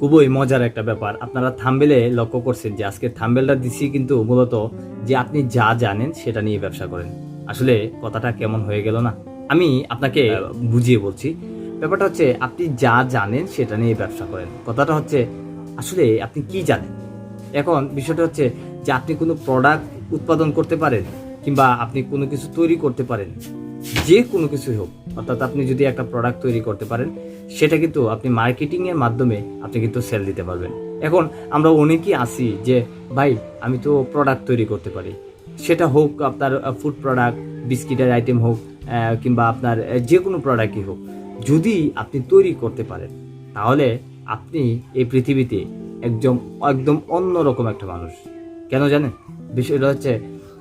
খুবই মজার একটা ব্যাপার। আপনারা থাম্বেলে লক্ষ্য করছেন যে আজকে থাম্বেলটা দিছি কিন্তু মূলত যে, আপনি যা জানেন সেটা নিয়ে ব্যবসা করেন। আসলে কথাটা কেমন হয়ে গেল না? আমি আপনাকে বুঝিয়ে বলছি, ব্যাপারটা হচ্ছে আপনি যা জানেন সেটা নিয়ে ব্যবসা করেন। কথাটা হচ্ছে, আসলে আপনি কি জানেন? এখন বিষয়টা হচ্ছে যে, আপনি কোনো প্রোডাক্ট উৎপাদন করতে পারেন কিংবা আপনি কোনো কিছু তৈরি করতে পারেন, যে কোনো কিছুই হোক। অর্থাৎ আপনি যদি একটা প্রোডাক্ট তৈরি করতে পারেন, সেটা কিন্তু আপনি মার্কেটিং এর মাধ্যমে আপনি কিন্তু সেল দিতে পারবেন। এখন আমরা অনেকেই আসি যে, ভাই, আমি তো প্রোডাক্ট তৈরি করতে পারি। সেটা হোক আপনার ফুড প্রোডাক্ট বিস্কিটের আইটেম হোক কিংবা আপনার যে কোনো প্রোডাক্টই হোক। যদি আপনি তৈরি করতে পারেন, তাহলে আপনি এই পৃথিবীতে একদম একদম অন্যরকম একটা মানুষ। কেন জানেন? বিষয়টা হচ্ছে,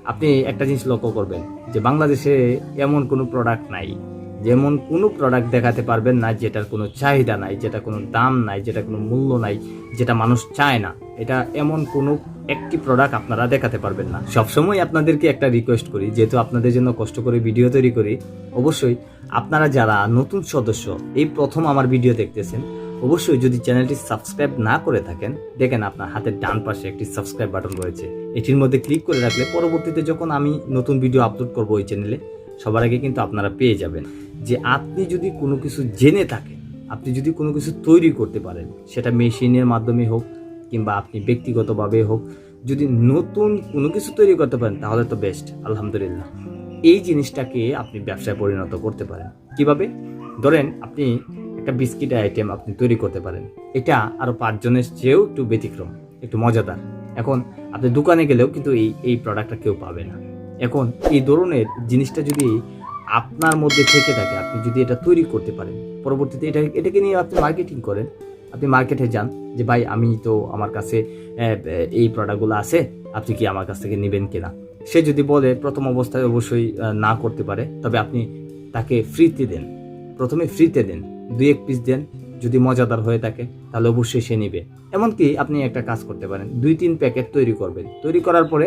আপনি একটা জিনিস লক্ষ্য করবেন যে, বাংলাদেশে এমন কোনো প্রোডাক্ট নাই। যেমন কোনো প্রোডাক্ট দেখাতে পারবেন না যেটার কোনো চাহিদা নাই, যেটা কোনো দাম নাই, যেটা কোনো মূল্য নাই, যেটা মানুষ চায় না। এটা এমন কোনো একটি প্রোডাক্ট আপনারা দেখাতে পারবেন না। সবসময় আপনাদেরকে একটা রিকোয়েস্ট করি, যেহেতু আপনাদের জন্য কষ্ট করে ভিডিও তৈরি করি, অবশ্যই আপনারা যারা নতুন সদস্য, এই প্রথম আমার ভিডিও দেখতেছেন, অবশ্যই যদি চ্যানেলটি সাবস্ক্রাইব না করে থাকেন, দেখেন আপনার হাতের ডান পাশে একটি সাবস্ক্রাইব বাটন রয়েছে। এটির মধ্যে ক্লিক করে রাখলে পরবর্তীতে যখন আমি নতুন ভিডিও আপলোড করব ওই চ্যানেলে সবার আগে কিন্তু আপনারা পেয়ে যাবেন। যে আপনি যদি কোনো কিছু জেনে থাকেন, আপনি যদি কোনো কিছু তৈরি করতে পারেন, সেটা মেশিনের মাধ্যমে হোক কিংবা আপনি ব্যক্তিগতভাবে হোক, যদি নতুন কোনো কিছু তৈরি করতে পারেন, তাহলে তো বেস্ট আলহামদুলিল্লাহ। এই জিনিসটাকে আপনি ব্যবসায় পরিণত করতে পারেন। কীভাবে? ধরেন আপনি একটা বিস্কিট আইটেম আপনি তৈরি করতে পারেন। এটা আরও পাঁচজনের চেয়েও একটু ব্যতিক্রম, একটু মজাদার। এখন আপনি দোকানে গেলেও কিন্তু এই এই প্রোডাক্টটা কেউ পাবে না। এখন এই ধরনের জিনিসটা যদি আপনার মধ্যে থেকে থাকে, আপনি যদি এটা তৈরি করতে পারেন, পরবর্তীতে এটা, এটাকে নিয়ে আপনি মার্কেটিং করেন, আপনি মার্কেটে যান, যে ভাই আমি তো আমার কাছে এই প্রোডাক্টগুলো আছে, আপনি কি আমার কাছ থেকে নেবেন কিনা? সে যদি বলে প্রথম অবস্থায় অবশ্যই না করতে পারে, তবে আপনি তাকে ফ্রিতে দেন। প্রথমে ফ্রিতে দেন, দুই এক পিস দেন, যদি মজাদার হয়ে থাকে, তাহলে অবশ্যই সে নেবে। এমনকি আপনি একটা কাজ করতে পারেন, দুই তিন প্যাকেট তৈরি করবেন। তৈরি করার পরে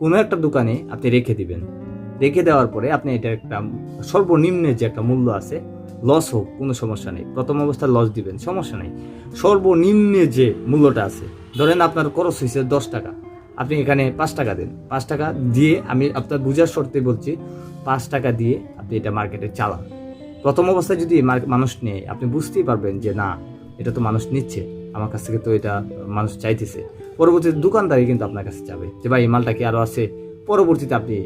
কোনো একটা দোকানে আপনি রেখে দিবেন। রেখে দেওয়ার পরে আপনি এটা একটা সর্বনিম্নের যে একটা মূল্য আছে লস হোক, কোনো সমস্যা নেই। প্রথম অবস্থায় লস দিবেন, সমস্যা নেই। সর্বনিম্নে যে মূল্যটা আছে, ধরেন আপনার খরচ হয়েছে দশ টাকা। আপনি এখানে পাঁচ টাকা দেন। পাঁচ টাকা দিয়ে আমি আপনার বুঝার শর্তে বলছি, পাঁচ টাকা দিয়ে আপনি এটা মার্কেটে চালান। প্রথম অবস্থায় যদি মানুষ নেয়, আপনি বুঝতেই পারবেন যে না, এটা তো মানুষ নিচ্ছে। আমার কাছ থেকে তো এটা মানুষ চাইতেছে। পরবর্তীতে দোকানদারি কিন্তু আপনার কাছে যাবে যে, ভাই, এই মালটা কি আরও আছে? পরবর্তীতে আপনি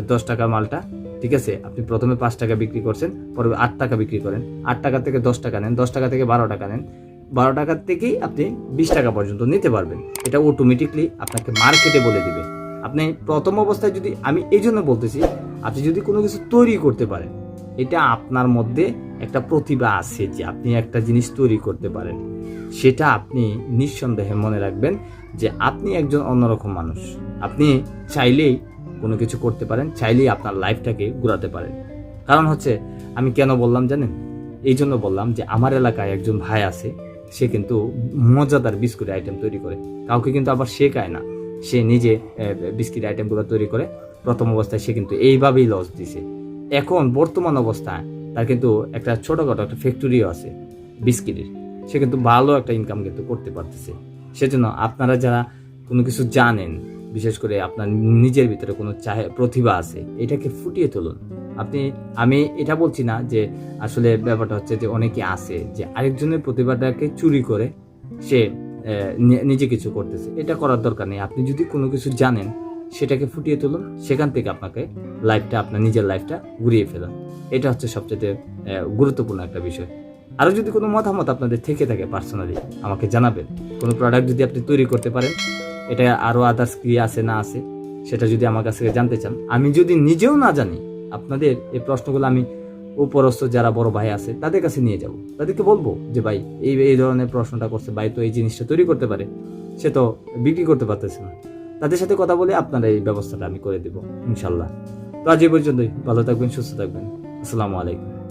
দশ টাকা মালটা, ঠিক আছে? আপনি প্রথমে পাঁচ টাকা বিক্রি করছেন, পরে আট টাকা বিক্রি করেন। আট টাকা থেকে দশ টাকা নেন, দশ টাকা থেকে বারো টাকা নেন। বারো টাকার থেকেই আপনি বিশ টাকা পর্যন্ত নিতে পারবেন। এটা অটোমেটিকলি আপনাকে মার্কেটে বলে দিবে। আপনি প্রথম অবস্থায় যদি, আমি এই জন্য বলতেছি, আপনি যদি কোনো কিছু তৈরি করতে পারেন, এটা আপনার মধ্যে একটা প্রতিভা আছে যে আপনি একটা জিনিস তৈরি করতে পারেন। সেটা আপনি নিঃসন্দেহে মনে রাখবেন যে আপনি একজন অন্যরকম মানুষ। আপনি চাইলেই কোনো কিছু করতে পারেন, চাইলেই আপনার লাইফটাকে ঘুরাতে পারেন। কারণ হচ্ছে, আমি কেন বললাম জানেন? এই জন্য বললাম যে, আমার এলাকায় একজন ভাই আছে, সে কিন্তু মজাদার বিস্কুট আইটেম তৈরি করে। কাউকে কিন্তু আবার শেখায় না। সে নিজে বিস্কিট আইটেমগুলো তৈরি করে। প্রথম অবস্থায় সে কিন্তু এইভাবেই লস দিছে। এখন বর্তমান অবস্থায় তার কিন্তু একটা ছোটখাটো একটা ফ্যাক্টরিও আছে, বিস্কিটের। সে কিন্তু ভালো একটা ইনকাম কিন্তু করতে পারতেছে। সেজন্য আপনারা যারা কোনো কিছু জানেন বিশেষ করে আপনার নিজের ভিতরে কোনো চাহে, প্রতিভা আছে, এটাকে ফুটিয়ে তুলুন। আপনি, আমি এটা বলছি না যে আসলে ব্যাপারটা হচ্ছে যে অনেকে আছে যে আরেকজনের প্রতিভাটাকে চুরি করে সে নিজে কিছু করতেছে। এটা করার দরকার নেই। আপনি যদি কোনো কিছু জানেন, সেটাকে ফুটিয়ে তুলুন, সেখান থেকে আপনাকে লাইফটা, আপনার নিজের লাইফটা ঘুরিয়ে ফেলুন। এটা হচ্ছে সবচেয়ে গুরুত্বপূর্ণ একটা বিষয়। আরও যদি কোনো মতামত আপনাদের থেকে থাকে পার্সোনালি আমাকে জানাবেন। কোনো প্রোডাক্ট যদি আপনি তৈরি করতে পারেন এটা আরও আদার্স কি আছে, না আছে, সেটা যদি আমার কাছ থেকে জানতে চান। আমি যদি নিজেও না জানি, আপনাদের এই প্রশ্নগুলো আমি উপরস্থ যারা বড় ভাই আছে, তাদের কাছে নিয়ে যাব। তাদেরকে বলব যে, ভাই, এই এই ধরনের প্রশ্নটা করছে, ভাই তো এই জিনিসটা তৈরি করতে পারে, সে তো বিক্রি করতে পারতেছে না। তাদের সাথে কথা বলে আপনারা এই ব্যবস্থাটা আমি করে দেবো, ইনশাল্লাহ। তো আজ এই পর্যন্তই, ভালো থাকবেন, সুস্থ থাকবেন। আসসালামু আলাইকুম।